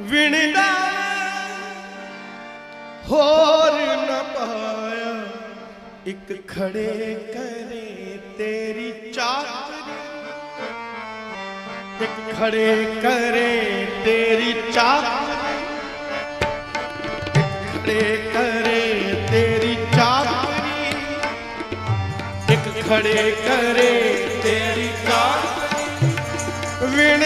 ਵਿਣਦਾ ਹੋਰ ਨਾ ਪਾਇਆ। ਇੱਕ ਖੜੇ ਕਰੇ ਤੇਰੀ ਚਾਕਰੀ ਇੱਕ ਖੜੇ ਕਰੇ ਤੇਰੀ ਚਾਕਰੀ ਇੱਕ ਖੜੇ ਕਰੇ ਤੇਰੀ ਚਾਕਰੀ ਇੱਕ ਖੜੇ ਕਰੇ ਤੇਰੀ ਚਾਕਰੀ ਵਿਣ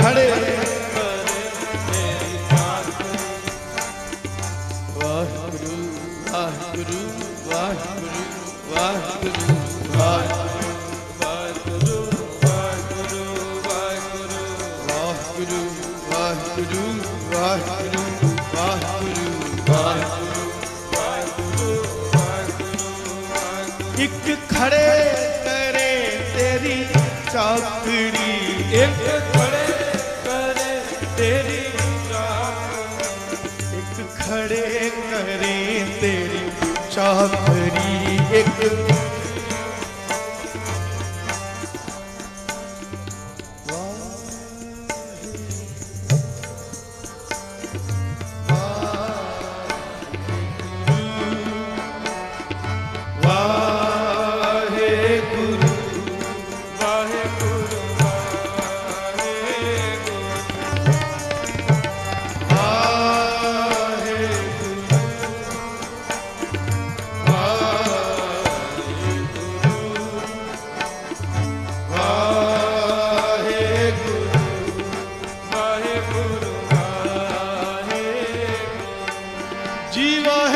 ਖੜੇ। ਕਰੇ ਤੇਰੀ ਜਾਗ ਵਾਹਿਗੁਰੂ ਵਾਹਿਗੁਰੂ ਵਾਹਿਗੁਰੂ ਵਾਹਿਗੁਰੂ ਵਾਹਿਗੁਰੂ ਵਾਹਿਗੁਰੂ ਵਾਹਿਗੁਰੂ ਵਾਹਿਗੁਰੂ ਵਾਹਿਗੁਰੂ ਵਾਹਿਗੁਰੂ ਇੱਕ ਖੜੇ ਕਰੇ ਤੇਰੀ ਚਾਕੜੀ। ਇੱਕ ਚਾਤਰੀ ਇੱਕ ਜੀਵਾ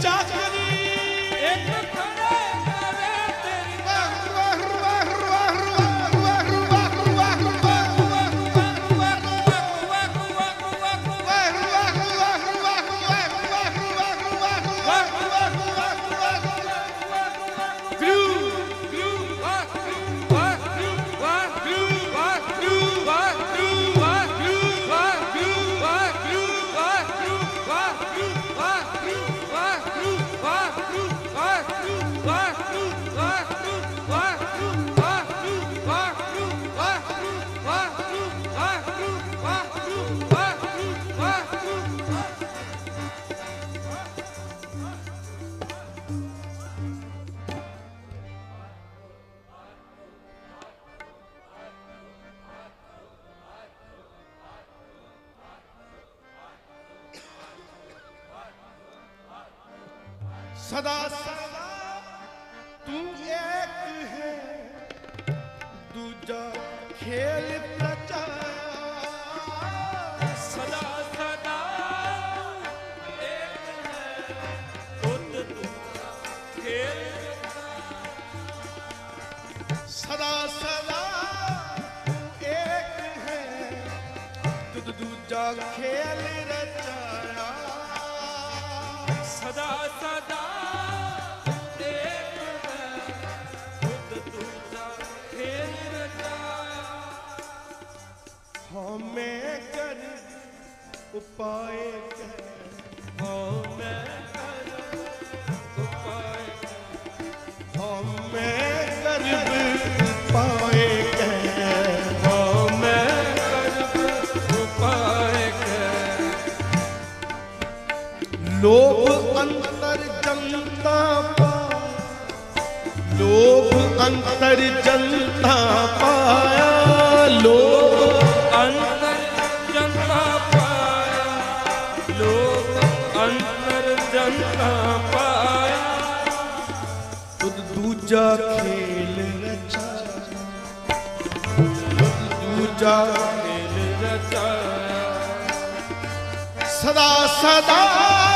चाचा ਦੂਜਾ ਖੇਲ ਪ੍ਰਚਾਇਆ ਸਦਾ ਸਦਾ ਇੱਕ ਹੈ ਦੂਜਾ ਖੇਲ ਸਦਾ ਸਦਾ ਇੱਕ ਖੇਲ ਰਚਾਇਆ। ਸਦਾ ਸਦਾ ਪਾਏ ਕੈ ਹੋ ਮੈਂ ਕਰਬ ਅੰਤਰ ਜਨਤਾ ਪਾ ਲੋਭ ਅੰਤਰ ਜਨਤਾ ਪਾਏ ਦੂਜਾ ਖੇਲ ਰਚਾਇਆ। ਦੂਜਾ ਸਦਾ ਸਦਾ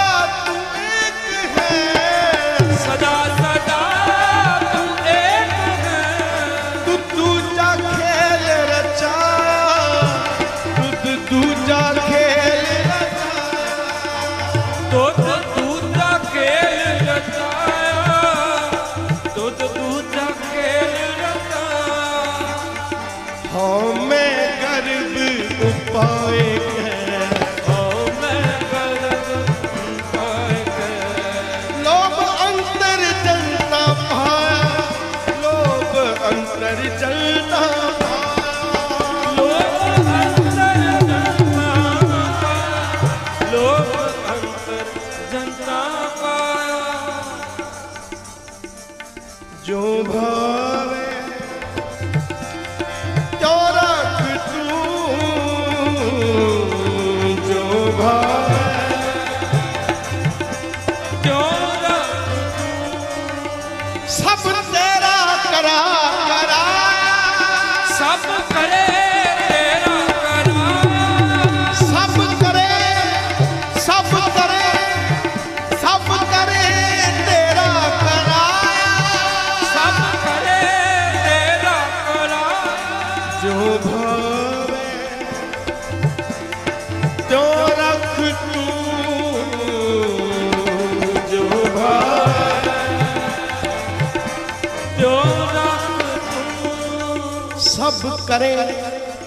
ਸਭ ਕਰੇ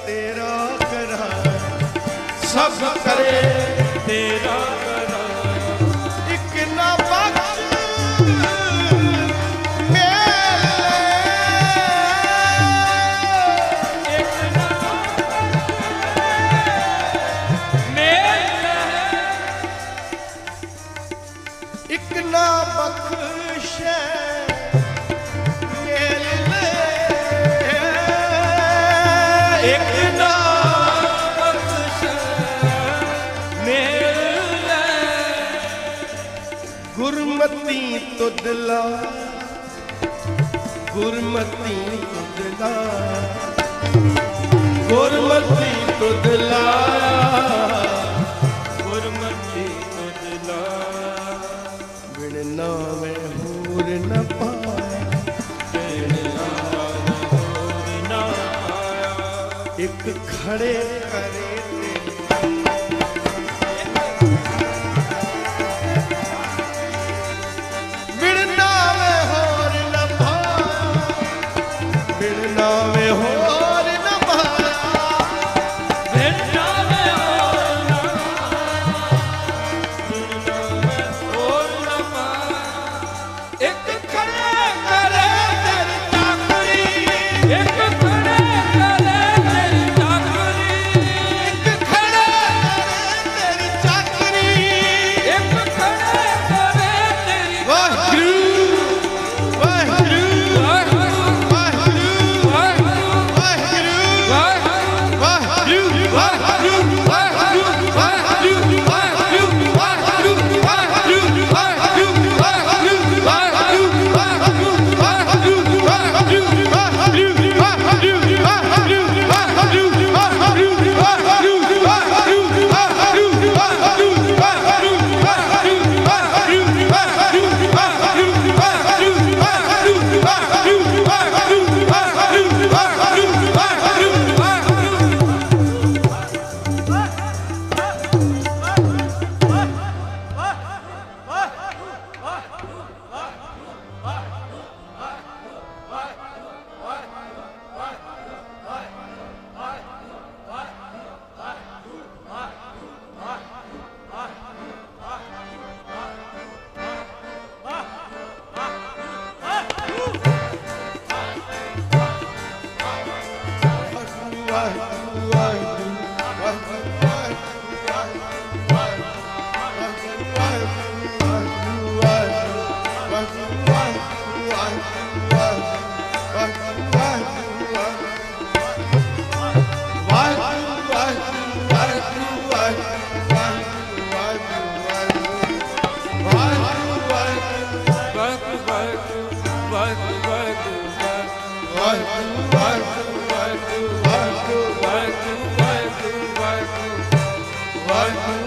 ਤੇਰਾ ਕਰਾ ਸਭ ਕਰੇ ਤੇਰਾ ਗੁਰਮਤੀ ਤੁਦਲਾ ਗੁਰਮਤੀ ਤੁਦਲਾ ਗੁਰਮਤੀ ਤੁਦਲਾ ਖੜੇ ਕਰੇ। ay, ay.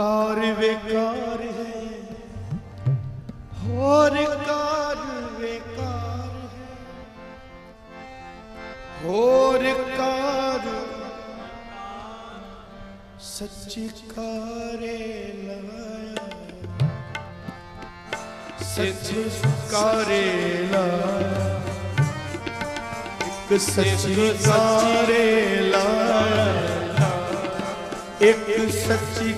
कार बेकार है। और कार बेकार है। और कार सच्ची कारे सच्ची कारे एक सच्ची कारे लाया। एक सच्ची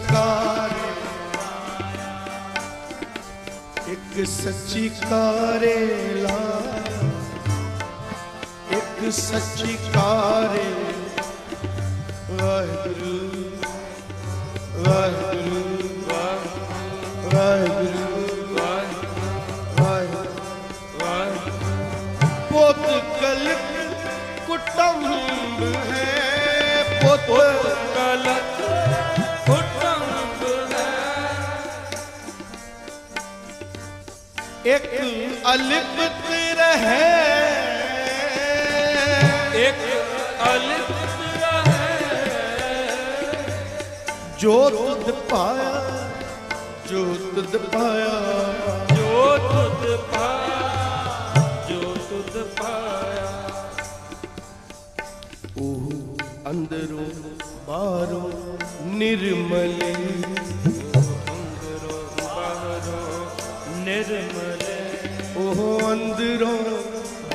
ਇੱਕ ਸੱਚੀ ਕਾਰੇ ਲਾਇਆ ਇੱਕ ਸੱਚੀ ਕਾਰੇ ਵਾਹਿਗੁਰੂ ਵਾਹਿਗੁਰੂ ਵਾਹਿਗੁਰੂ। ਪੁੱਤ ਕਲਕ ਕੁਟੰਬ ਹੈ। ਪੁੱਤ ਇੱਕ ਅਲਿਪਤ ਰਹੇ। ਇੱਕ ਅਲਿਪਤ ਜੋ ਤੁਧ ਪਾਇਆ, ਜੋ ਤੁਧ ਪਾਇਆ। ਜੋ ਤੁਧ ਪਾਇਆ, ਜੋ ਤੁਧ ਪਾਇਆ। ਉਹ ਅੰਦਰੋਂ ਬਾਹਰੋਂ ਨਿਰਮਲੀ ਨਿਰਮਲੇ। ਉਹ ਅੰਦਰੋਂ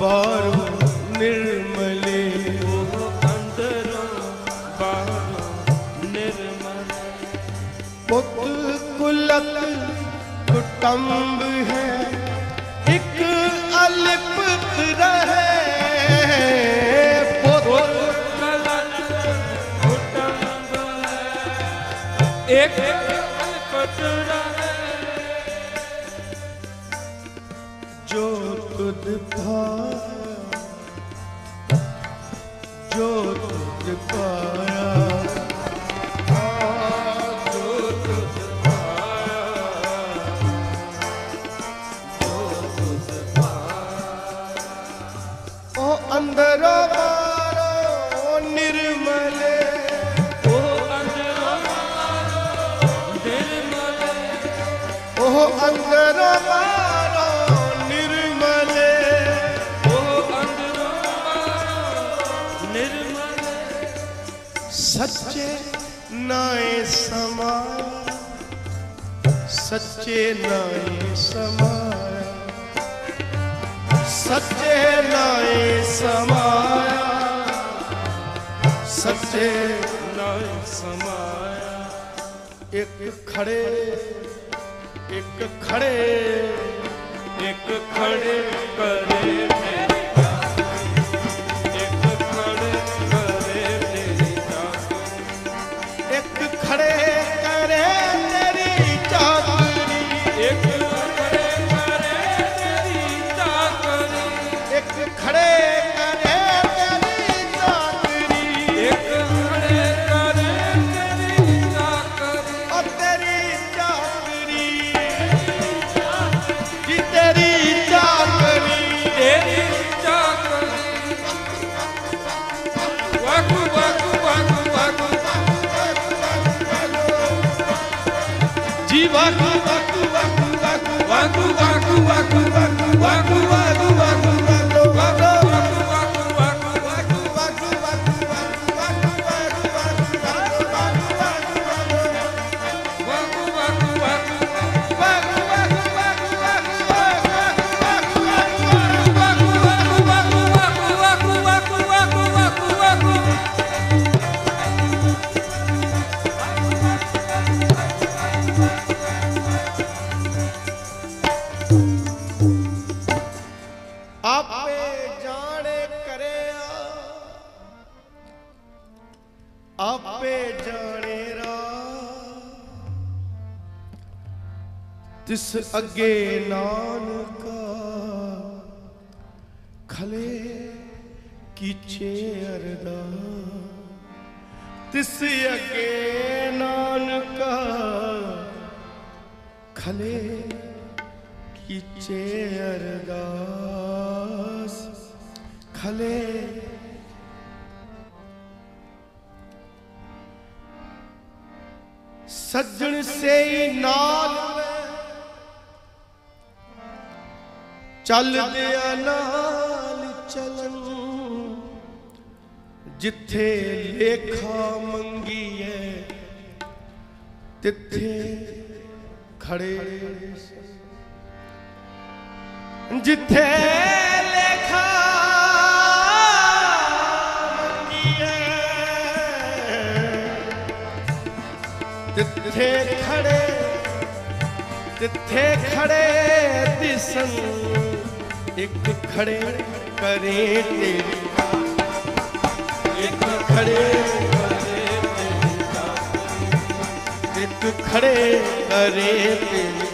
ਬਾਹਰੋਂ ਨਿਰਮਲੇ। ਉਹ ਅੰਦਰੋਂ ਬਾਹਰੋਂ ਨਿਰਮਲੇ। ਪੁੱਤ ਕੁਲਤ ਕੁਟੰਬ ਹੈ ਇੱਕ ਅਲਿਪਤ ਰਹੇ। ਪੁੱਤ ਇੱਕ ਅਲਪਟ ਰਹੇ। ਜੋ ਤੁਧ ਪਾਇਆ ਜੋ ਤੁਧ ਪਾਇਆ। ਨਾਏ ਸਮਾਇਆ ਸੱਚੇ ਨਾਏ ਸਮਾਇਆ ਸੱਚੇ ਨਾਏ ਸਮਾਇਆ ਸੱਚੇ ਨਾਇ ਸਮਾਇਆ ਇੱਕ ਖੜੇ ਇੱਕ ਖੜੇ ਇੱਕ ਖੜੇ ਕਰੇ। જીવા ਤਿਸ ਅੱਗੇ ਨਾਨਕਾ ਖਲੇ ਕੀਚੇ ਅਰਦਾ ਤਿਸ ਅੱਗੇ ਨਾਨਕਾ ਖਲੇ ਕੀਚੇ ਅਰਦਾਸ। ਖਲੇ ਸੱਜਣ ਸੇ ਨਾਲ ਚੱਲਦਿਆਂ ਨਾਲ ਚਲਨ ਜਿੱਥੇ ਲੇਖਾ ਮੰਗੀਏ ਤਿੱਥੇ ਖੜੇ। ਜਿੱਥੇ ਲੇਖਾ ਮੰਗੀਏ ਤਿੱਥੇ ਖੜੇ। ਤਿੱਥੇ ਖੜੇ ਦਿਸਨ ਇੱਕ ਖੜੇ ਕਰੇ ਤੇਰੀ ਇੱਕ ਖੜੇ ਕਰੇ ਤੇਰੀ ਇੱਕ ਖੜੇ ਕਰੇ ਤੇਰੀ